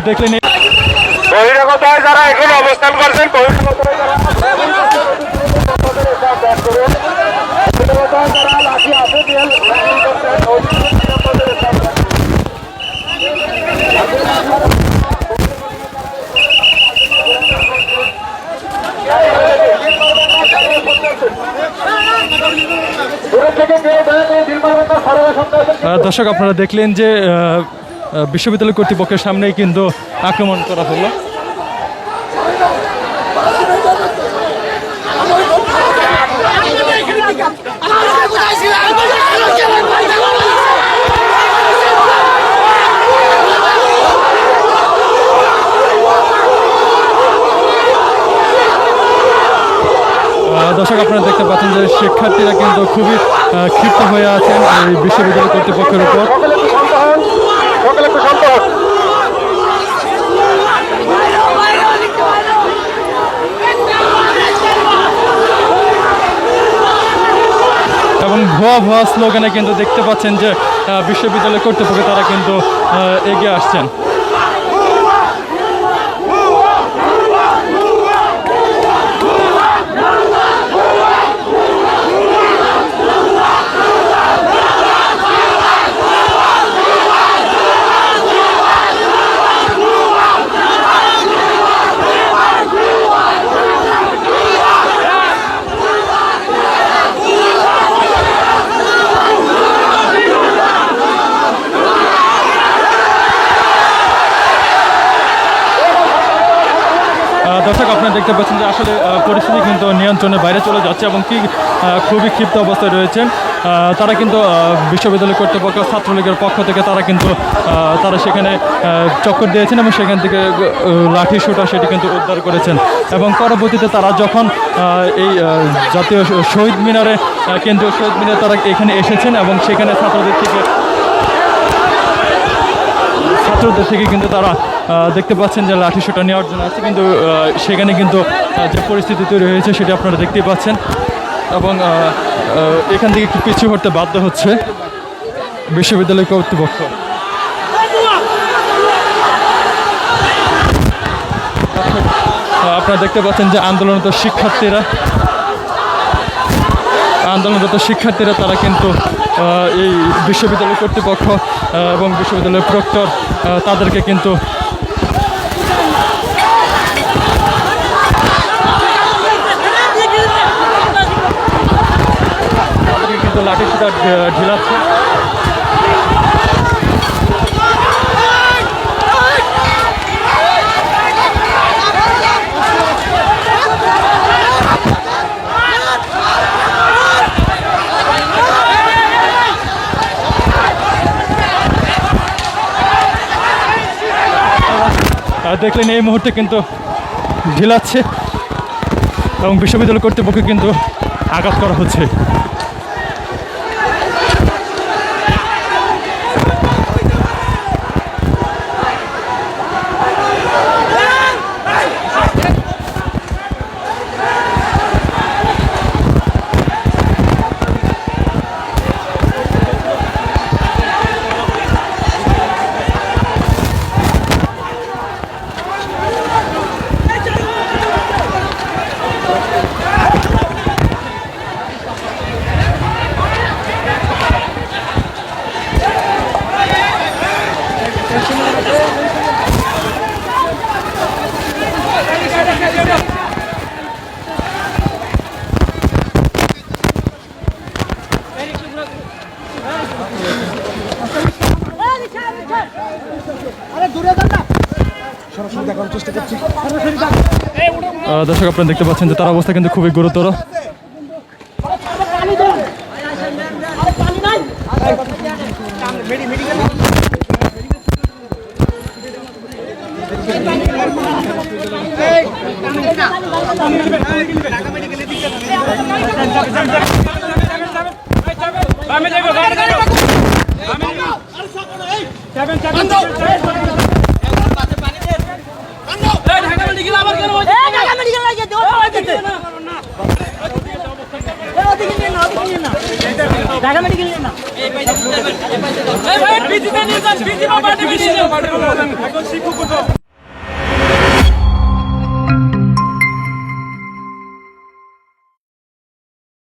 দেখলেন বহিরাগতায় যারা এখানে অবস্থান করছেন বহিরাগতায় যারা লাঠি আছে দর্শক আপনারা দেখলেন যে বিশ্ববিদ্যালয় কর্তৃপক্ষের সামনেই কিন্তু আক্রমণ করা হলো। দর্শক, আপনারা দেখতে পাচ্ছেন যে শিক্ষার্থীরা কিন্তু খুবই ক্ষিপ্ত হয়ে আছেন এই বিশ্ববিদ্যালয় কর্তৃপক্ষের উপর। ভুয়া ভুয়া স্লোগানে কিন্তু দেখতে পাচ্ছেন যে বিশ্ববিদ্যালয় কর্তৃপক্ষ তারা কিন্তু এগিয়ে আসছেন। দর্শক, আপনারা দেখতে পাচ্ছেন যে আসলে পরিস্থিতি কিন্তু নিয়ন্ত্রণের বাইরে চলে যাচ্ছে এবং কি খুবই ক্ষিপ্ত অবস্থায় রয়েছেন। তারা কিন্তু বিশ্ববিদ্যালয় কর্তৃপক্ষ, ছাত্রলীগের পক্ষ থেকে তারা কিন্তু তারা সেখানে চক্কর দিয়েছেন এবং সেখান থেকে লাঠি শুটা সেটি কিন্তু উদ্ধার করেছেন। এবং পরবর্তীতে তারা যখন এই জাতীয় শহীদ মিনারে কেন্দ্রীয় শহীদ মিনারে তারা এখানে এসেছেন এবং সেখানে ছাত্রদের থেকে ছাত্রদের থেকে কিন্তু তারা দেখতে পাচ্ছেন যে লাঠি শোটা নেওয়ার জন্য আছে, কিন্তু সেখানে কিন্তু যে পরিস্থিতি তৈরি হয়েছে সেটা আপনারা দেখতেই পাচ্ছেন। এবং এখান থেকে একটু পিছু হতে বাধ্য হচ্ছে বিশ্ববিদ্যালয় কর্তৃপক্ষ। আপনারা দেখতে পাচ্ছেন যে আন্দোলনরত শিক্ষার্থীরা আন্দোলনরত শিক্ষার্থীরা, তারা কিন্তু এই বিশ্ববিদ্যালয় কর্তৃপক্ষ এবং বিশ্ববিদ্যালয়ের প্রক্টর তাদেরকে কিন্তু তাদেরকে কিন্তু লাঠি সুটা ঢিলাচ্ছে। দেখলেন এই মুহূর্তে কিন্তু ঢিলাচ্ছে এবং বিশ্ববিদ্যালয় কর্তৃপক্ষ কিন্তু আঘাত করা হচ্ছে। দর্শক আপনারা দেখতে পাচ্ছেন যে তার অবস্থা কিন্তু খুবই গুরুতর। মেডিকেল ঢাকা মেডিকেল না এই ভাই বিজিতে নিয়ে যান বিজিতে পাঠিয়ে দিন এখন শিক্ষক